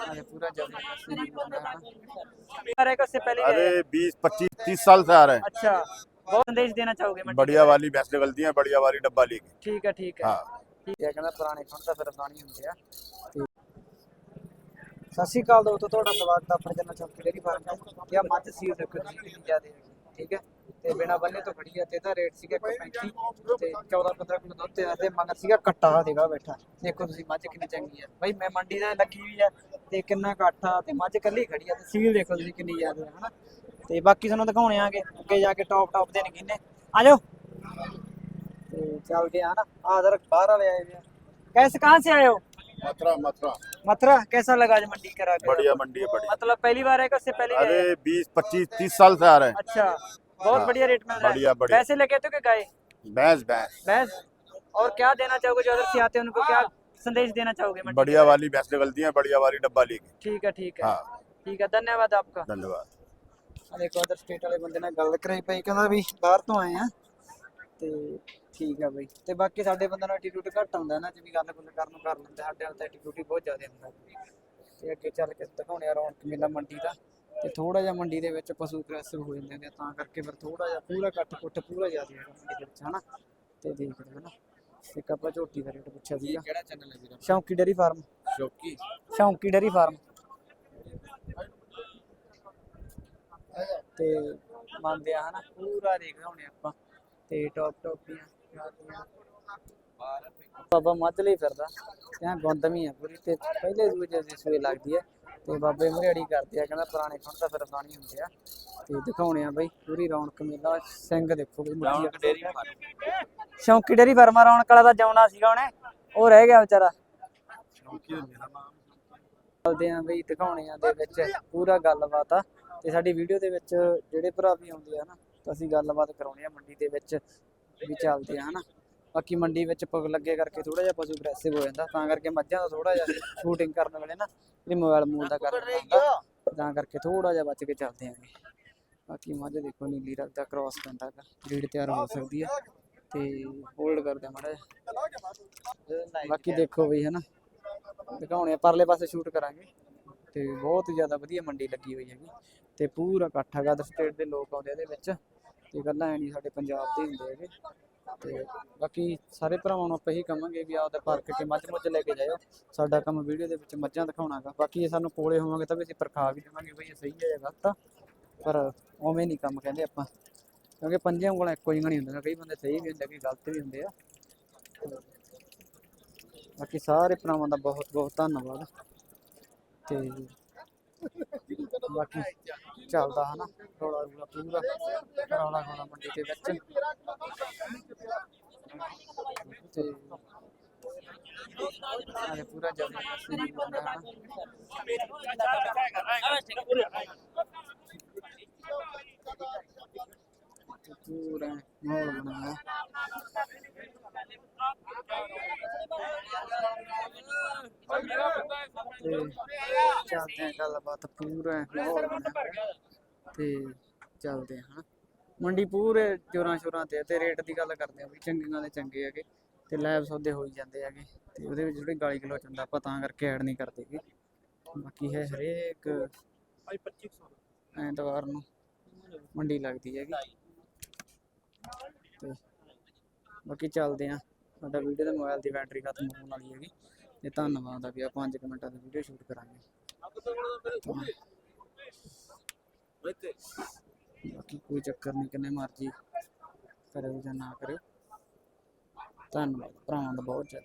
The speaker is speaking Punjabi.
अरे पूरा जबरदस्त नहीं बन रहा है अरे उससे पहले भी आए अरे बीस पच्चीस तीस साल से आ रहे हैं अच्छा बहुत संदेश देना चाहोगे मंडी बढ़िया वाली भैंस निकलती है बढ़िया वाली डब्बा लेके ਠੀਕ ਹੈ ਠੀਕ ਹੈ हाँ ਠੀਕ ਹੈ ਕਹਿੰਦਾ ਪੁਰਾਣੇ ਖੁੰਡ ਦਾ ਫਿਰ ਪਾਣੀ ਹੁੰਦੇ ਆ ਤੇ ਸਤਿ ਸ਼੍ਰੀ ਅਕਾਲ ਦੋਸਤੋ ਤੁਹਾਡਾ ਸਵਾਗਤ ਹੈ ਆਪਣੇ ਚੈਨਲ ਚੌਕੀ ਡੇਰੀ ਫਾਰਮ ਤੇ ਆ ਮੱਝ ਸੀ ਦੇਖੋ ਜੀ ਕਿੰਨੀ ਜ਼ਿਆਦਾ ਹੈਗੀ, ਠੀਕ ਹੈ ਤੇ ਬਿਨਾ ਬੰਨੇ ਤੋਂ ਖੜੀ ਹੈ ਤੇ ਇਹਦਾ ਰੇਟ ਸੀਗਾ 135 ਤੇ 14 15 ਕਿਲੋ ਦੁੱਧ ਤੇ ਤੇ ਮਗਰ ਸੀਗਾ ਕੱਟਾ ਦੇਗਾ ਬੈਠਾ ਦੇਖੋ ਤੁਸੀਂ ਮੱਝ ਕਿੰਨੀ ਚੰਗੀ ਹੈ ਬਾਈ ਮੈਂ ਮੰਡੀ ਦਾ ਲੱਗੀ ਵੀ ਹੈ ਤੇ ਕਿੰਨਾ ਕੱਟਾ ਤੇ ਮੱਝ ਕੱਲੀ ਖੜੀ ਹੈ ਤੇ ਸੀਲ ਦੇਖੋ ਤੁਸੀਂ ਕਿੰਨੀ ਜ਼ਿਆਦਾ ਹੈ ਹਨਾ ਤੇ ਬਾਕੀ ਤੁਹਾਨੂੰ ਦਿਖਾਉਣੇ ਆਗੇ ਅੱਗੇ ਜਾ ਕੇ ਟੌਪ ਟੌਪ ਦੇ ਨਗੀਨੇ ਆ ਜਾਓ ਤੇ ਚੱਲਦੇ ਆ ਨਾ ਆਦਰ ਬਾਹਰ वाले आए हुए हैं कैसे कहाँ से आए हो मथुरा मथुरा मथुरा कैसा लगा आज मंडी करा के बढ़िया मंडी है बढ़िया मतलब पहली बार है कि उससे पहले भी आए? अरे बीस पच्चीस तीस साल से आ रहे हैं अच्छा बहुत हाँ, बढ़िया रेट मिल रहा है बढ़िया, बढ़िया। पैसे लेके आते हो कि गाय भैंस भैंस भैंस और क्या देना चाहोगे जो अदर से आते हैं उनको क्या संदेश देना चाहोगे मंडी बढ़िया के बारे वाली भैंस निकलती है बढ़िया वाली डब्बा लेके में? ठीक है ठीक है हाँ ठीक है धन्यवाद आपका धन्यवाद ਆ ਦੇਖੋ ਅਦਰ ਸਟੇਟ ਵਾਲੇ ਬੰਦੇ ਨਾਲ ਗੱਲ ਕਰਾਈ ਪਈ ਕਹਿੰਦਾ ਵੀ ਬਾਹਰ ਤੋਂ ਆਏ ਆ ਤੇ ਠੀਕ ਆ ਬਈ ਤੇ ਬਾਕੀ ਸਾਡੇ ਬੰਦੇ ਨਾਲ ਐਟੀਟਿਊਡ ਘੱਟ ਆਉਂਦਾ ਨਾ ਜਿਵੇਂ ਗੱਲ ਗੁੱਲ ਕਰਨ ਨੂੰ ਕਰ ਲੈਂਦੇ ਸਾਡੇ ਨਾਲ ਤਾਂ ਐਟੀਟਿਊਡ ਬਹੁਤ ਜ਼ਿਆਦਾ ਹੁੰਦਾ ਤੇ ਅੱਗੇ ਚੱਲ ਕੇ ਦਿਖਾਉਣੇ ਆ ਰੌਣਕ ਮੇਲਾ ਮੰਡੀ ਦਾ ਤੇ ਥੋੜਾ ਜਿਹਾ ਮੰਡੀ ਦੇ ਵਿੱਚ ਪਸ਼ੂ ਅਗਰੈਸਿਵ ਹੋ ਜਾਂਦੇ ਨੇ ਤਾਂ ਕਰਕੇ ਫਿਰ ਥੋੜਾ ਜਿਹਾ ਪੂਰਾ ਕੱਟ ਕੁੱਟ ਪੂਰਾ ਜ਼ਿਆਦਾ ਹੈਗਾ ਮੰਡੀ ਦੇ ਵਿੱਚ ਹਨਾ? ਤੇ ਦੇਖ ਰਹੇ ਨਾ ਇੱਕ ਆਪਾਂ ਝੋਟੀ ਦਾ ਰੇਟ ਪੁੱਛਿਆ ਸੀਗਾ। ਕਿਹੜਾ ਚੈਨਲ ਹੈ ਵੀਰਾ? Shaunki dairy farm. Shaunki? Shaunki dairy farm. ਤੇ ਮੰਨਦੇ ਆ ਹਨਾ? ਪੂਰਾ ਦੇਖ ਹੋਣੇ ਆਪਾਂ। ਤੇ ਟੌਪ ਟੌਪ ਦੀਆਂ ਬਾਬਾ ਮੱਝ ਲਈ ਫਿਰਦਾ। ਕਿਆ ਗੁੰਦਮੀ ਆ ਪੂਰੀ ਤੇ ਪਹਿਲੇ ਦੂਜੇ ਜਿਹੇ ਸੂਏ ਲੱਗਦੀ ਹੈ ਤੇ ਬਾਬੇ ਮਰਿਆੜੀ ਕਰਦੇ ਆ ਕਹਿੰਦਾ ਪੁਰਾਣੇ ਖੁੰਡ ਦਾ ਫਿਰ ਪਾਣੀ ਹੁੰਦੇ ਆ। ਤੇ ਦਿਖਾਉਣੇ ਆ ਬਈ ਪੂਰੀ ਰੌਣਕ ਮੇਲਾ ਸਿੰਘ ਦੇਖੋ ਬਈ ਰੌਣਕ ਡੇਰੀ ਸ਼ੌਂਕੀ ਡੇਰੀ ਫਾਰਮ ਰੌਣਕ ਵਾਲਾ ਦਾ ਜਾਉਣਾ ਸੀਗਾ ਉਹਨੇ ਉਹ ਰਹਿ ਗਿਆ ਵਿਚਾਰਾ। ਸ਼ੌਕੀ ਮੇਰਾ ਨਾਮ ਚੱਲਦੇ ਆਂ ਬਈ ਦਿਖਾਉਣੇ ਆ ਦੇ ਵਿੱਚ ਪੂਰਾ ਗੱਲਬਾਤ ਆ। ਤੇ ਸਾਡੀ ਵੀਡੀਓ ਦੇ ਵਿੱਚ ਜਿਹੜੇ ਭਰਾ ਵੀ ਆਉਂਦੇ ਆ ਨਾ ਤਾਂ ਅਸੀਂ ਗੱਲਬਾਤ ਕਰਾਉਣੀ ਆ ਮੰਡੀ ਦੇ ਵਿੱਚ ਵੀ ਚੱਲਦੇ ਆ ਹਨਾ। ਬਾਕੀ ਮੰਡੀ ਵਿੱਚ ਪਗ ਲੱਗੇ ਕਰਕੇ ਥੋੜਾ ਜਿਹਾ ਪਸ਼ੂ ਅਗਰੈਸਿਵ ਹੋ ਜਾਂਦਾ ਤਾਂ ਕਰਕੇ ਮੱਝਾਂ ਦਾ ਥੋੜਾ ਜਿਹਾ ਸ਼ੂਟਿੰਗ ਕਰਨ ਵੇਲੇ ਨਾ ਜਿਹੜੀ ਮੋਬਾਈਲ ਮੂਲ ਦਾ ਹੁੰਦਾ ਤਾਂ ਕਰਕੇ ਥੋੜਾ ਜਿਹਾ ਬਚ ਕੇ ਚੱਲਦੇ ਆਂਗੇ ਬਾਕੀ ਮੱਝ ਦੇਖੋ ਨੀਲੀ ਰੰਗ ਦਾ ਕ੍ਰਾਸ ਪੈਂਦਾ ਹੈਗਾ ਬਰੀਡ ਤਿਆਰ ਹੋ ਸਕਦੀ ਹੈ ਤੇ ਹੋਲਡ ਕਰਦੇ ਆ ਮਾੜਾ ਬਾਕੀ ਦੇਖੋ ਬਈ ਹਨਾ ਦਿਖਾਉਣੇ ਪਰਲੇ ਪਾਸੇ ਸ਼ੂਟ ਕਰਾਂਗੇ। ਤੇ ਬਹੁਤ ਹੀ ਜ਼ਿਆਦਾ ਵਧੀਆ ਮੰਡੀ ਲੱਗੀ ਹੋਈ ਹੈਗੀ। ਤੇ ਪੂਰਾ ਇਕੱਠ ਹੈਗਾ ਸਟੇਟ ਦੇ ਲੋਕ ਆਉਂਦੇ ਇਹਦੇ ਵਿੱਚ। ਤੇ ਗੱਲਾਂ ਐ ਨਹੀਂ ਸਾਡੇ ਪੰਜਾਬ ਦੇ ਹੀ ਹੁੰਦੇ ਹੈਗੇ। ਤੇ ਬਾਕੀ ਸਾਰੇ ਭਰਾਵਾਂ ਨੂੰ ਆਪਾਂ ਇਹੀ ਕਹਾਂਗੇ ਵੀ ਆਪਦਾ ਫ਼ਰਕ ਕੇ ਮੱਝ ਮੁੱਝ ਲੈ ਕੇ ਜਾਇਓ। ਸਾਡਾ ਕੰਮ ਵੀਡੀਓ ਦੇ ਵਿੱਚ ਮੱਝਾਂ ਦਿਖਾਉਣਾਗਾ। ਬਾਕੀ ਇਹ ਸਾਨੂੰ ਕੋਲੇ ਹੋਵਾਂਗੇ ਤਾਂ ਵੀ ਅਸੀਂ ਪਰਖਾ ਵੀ ਦੇਵਾਂਗੇ ਬਈ ਇਹ ਸਹੀ ਹੈ ਜਾਂ ਗਲਤ ਆ। ਪਰ ਉਵੇਂ ਨਹੀਂ ਕੰਮ ਕਹਿੰਦੇ ਆਪਾਂ। ਕਿਉਂਕਿ ਪੰਜਿਆਂ ਉਂਗਲਾਂ ਇੱਕੋ ਜਿਹੀਆਂ ਨਹੀਂ ਹੁੰਦੀਆਂ। ਕਈ ਬੰਦੇ ਸਹੀ ਵੀ ਹੁੰਦੇ, ਕਈ ਗਲਤ ਵੀ ਹੁੰਦੇ ਆ। ਬਾਕੀ ਸਾਰੇ ਭਰਾਵਾਂ ਦਾ ਬਹੁਤ ਬਹੁਤ ਧੰਨਵਾਦ। ਤੇ ਬਾਕੀ ਚੱਲਦਾ ਹਨਾ ਰੌਲਾ ਰੂਲਾ ਪੂਰਾ ਰੌਲਾ ਗੋਲਾ ਮੰਡੀ ਦੇ ਵਿੱਚ ਤੇ ਆਲੇ ਪੂਰਾ ਜਬਰਦਸਤ ਨਹੀਂ ਬੰਦਾ ਹਨਾ ਤੇ ਪੂਰਾ ਮਾਹੌਲ ਬਣਾਇਆ ਤੇ ਚੱਲਦੇ ਆ ਗੱਲਬਾਤ ਪੂਰਾ ਮਾਹੌਲ ਤੇ ਚੱਲਦੇ ਆ ਹਾਂ। ਮੰਡੀ ਪੂਰੇ ਜੋਰਾਂ ਸ਼ੋਰਾਂ ਤੇ ਤੇ ਰੇਟ ਦੀ ਗੱਲ ਕਰਦੇ ਆ ਵੀ ਚੰਗੀਆਂ ਦੇ ਚੰਗੇ ਹੈਗੇ ਤੇ ਲੈਬ ਸੌਦੇ ਹੋਈ ਜਾਂਦੇ ਹੈਗੇ ਤੇ ਉਹਦੇ ਵਿੱਚ ਜਿਹੜੇ ਗਾਲੀ ਗਲੋਚ ਹੁੰਦਾ ਆਪਾਂ ਤਾਂ ਕਰਕੇ ਐਡ ਨਹੀਂ ਕਰਦੇ ਬਾਕੀ ਹੈ ਹਰੇਕ ਭਾਈ 2500 ਐਤਵਾਰ ਨੂੰ ਮੰਡੀ ਲੱਗਦੀ ਹੈਗੀ। ਤੇ ਬਾਕੀ ਚੱਲਦੇ ਆ ਸਾਡਾ ਵੀਡੀਓ ਦਾ ਮੋਬਾਈਲ ਦੀ ਬੈਟਰੀ ਖਤਮ ਹੋਣ ਵਾਲੀ ਹੈਗੀ। ਤੇ ਧੰਨਵਾਦ ਆ ਵੀ ਆ 5 ਮਿੰਟਾਂ ਦੀ ਵੀਡੀਓ ਸ਼ੂਟ ਕਰਾਂਗੇ। ਬਾਕੀ ਕੋਈ ਚੱਕਰ ਨਹੀਂ, ਕਿੰਨੇ ਮਰਜ਼ੀ ਕਰੇ ਜਾਂ ਨਾ ਕਰੇ ਧੰਨਵਾਦ, ਭਰਾਵਾਂ ਦਾ ਬਹੁਤ ਜ਼ਿਆਦਾ।